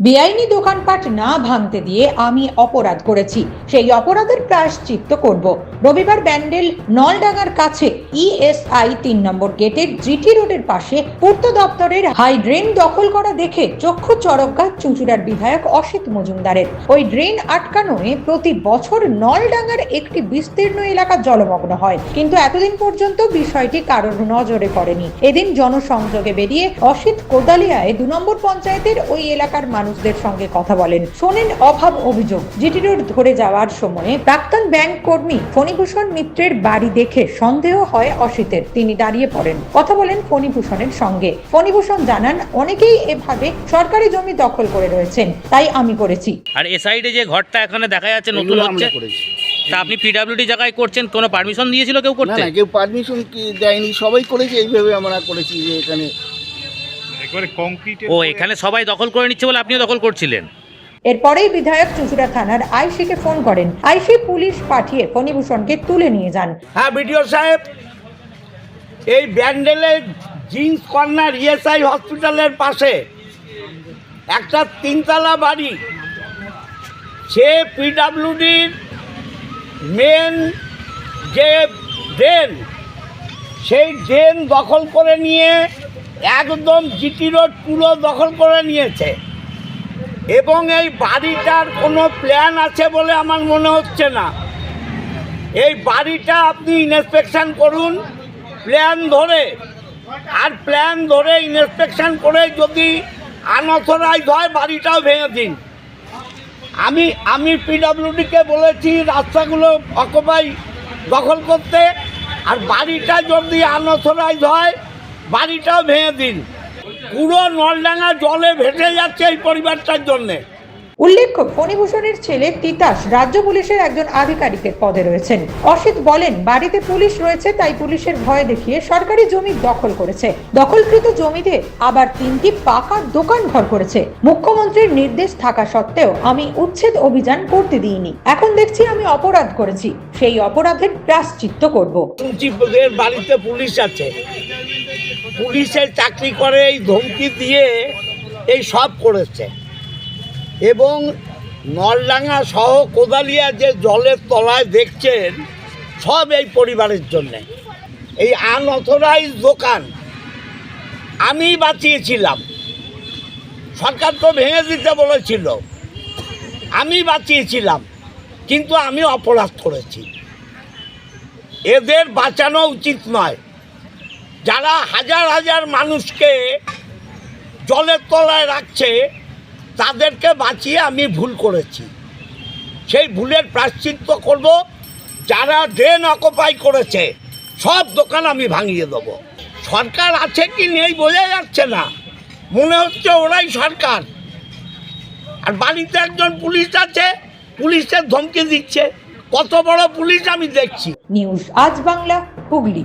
বেআইনি দোকানপাট না ভাঙতে দিয়ে আমি অপরাধ করেছি। সেই অপরাধের প্রায়শ্চিত্ত করব। রবিবার ব্যান্ডেল নলডাঙ্গার কাছে ইএসআই তিন নম্বর গেটের জিটি রোডের পাশে পূর্ত দপ্তরের হাই ড্রেন দখল করা দেখে চক্ষু চরকগাছ চুঁচুড়ার বিধায়ক অসিত মজুমদারের। ওই ড্রেন আটকানোয় প্রতি বছর নলডাঙ্গার একটি বিস্তীর্ণ এলাকা জলমগ্ন হয়। কিন্তু এতদিন পর্যন্ত বিষয়টি কারোর নজরে পড়েনি। এদিন জনসংযোগে বেরিয়ে অসিত কোদালিয়ায় দু নম্বর পঞ্চায়েতের ওই এলাকার মানুষদের সঙ্গে কথা বলেন। শোনেন অভাব অভিযোগ। জিটি রোড ধরে যাওয়ার সময়ে প্রাক্তন ব্যাংক কর্মী ফণীভূষণ মিত্রের বাড়ি দেখে সন্দেহ হয় অসিতের। তিনি দাঁড়িয়ে পড়েন। কথা বলেন ফণীভূষণের সঙ্গে। ফণীভূষণ জানান অনেকেই এভাবে সরকারি জমি দখল করে রয়েছেন। তাই আমি করেছি। আর এ সাইডে যে ঘরটা এখানে দেখা যাচ্ছে নতুন হচ্ছে আমরা করেছি। তা আপনি পিডাব্লিউডি জায়গায় করছেন? কোনো পারমিশন দিয়েছিল কেউ করতে না কেউ পারমিশন কি দেয়নি? সবাই করেছে এইভাবে আমরা করেছি যে এখানে কংক্রিটের ও এখানে সবাই দখল করে নিচ্ছে বলে আপনিও দখল করছিলেন। এরপরেই বিধায়ক চুঁচুড়া থানার আইসিকে ফোন করেন। আইসি পুলিশ পাঠিয়ে ফণীভূষণকে তুলে নিয়ে যান। হ্যাঁ বিডিও সাহেব এই ব্যান্ডেলের জিন্স কর্নার ইএসআই হসপিটালের পাশে একটা তিনতলা বাড়ি। সে পিডাব্লিউডির মেন যে ড্রেন সেই ড্রেন দখল করে নিয়ে একদম জিটি রোড পুরো দখল করে নিয়েছে। এবং এই বাড়িটার কোনো প্ল্যান আছে বলে আমার মনে হচ্ছে না। এই বাড়িটা আপনি ইন্সপেকশন করুন প্ল্যান ধরে। আর প্ল্যান ধরে ইন্সপেকশন করে যদি আনঅথরাইজ হয়, বাড়িটাও ভেঙে দিন। আমি আমি পিডাব্লিউডিকে বলেছি, রাস্তাগুলো অকুপাই দখল করতে। আর বাড়িটা যদি আনঅথরাইজ হয় বাড়িটাও ভেঙে দিন। পুরো নলডাঙ্গা জলে ভেসে যাচ্ছে এই পরিবারটার জন্যে। উল্লেখ্য ফণীভূষণের ছেলে তিতাস রাজ্য পুলিশের একজন আধিকারিকের পদে রয়েছেন। অসিত বলেন বাড়িতে পুলিশ রয়েছে তাই পুলিশের ভয় দেখিয়ে সরকারি জমি দখল করেছে। দখলকৃত জমিতে আবার তিনটি পাকা দোকান ঘর করেছে। মুখ্যমন্ত্রীর নির্দেশ থাকা সত্ত্বেও আমি উচ্ছেদ অভিযান করতে দিইনি। এখন দেখছি আমি অপরাধ করেছি। সেই অপরাধের প্রাশ্চিত্ত করব। বাড়িতে পুলিশ আছে। পুলিশের চাকরি করে, এই ধমকি দিয়ে এই সব করেছে। এবং নলডাঙ্গা সহ কোদালিয়া যে জলের তলায় দেখছেন, সব এই পরিবারের জন্যে। এই আনঅথরাইজ দোকান আমি বাঁচিয়েছিলাম। সরকার তো ভেঙে দিতে বলেছিল। আমি বাঁচিয়েছিলাম, কিন্তু আমি অপরাধ করেছি। এদের বাঁচানো উচিত নয়। যারা হাজার হাজার মানুষকে জলের তলায় রাখছে, তাদেরকে বাঁচিয়ে আমি ভুল করেছি। সেই ভুলের প্রাশ্চিত্য করব, যারা ড্রেন অকুপাই করেছে, সব দোকান আমি ভাঙিয়ে দেবো। সরকার আছে কি নেই বোঝা যাচ্ছে না। মনে হচ্ছে ওরাই সরকার। আর বাড়িতে একজন পুলিশ আছে, পুলিশের ধমকি দিচ্ছে। কত বড় পুলিশ আমি দেখছি। নিউজ আজ বাংলা, হুগলি।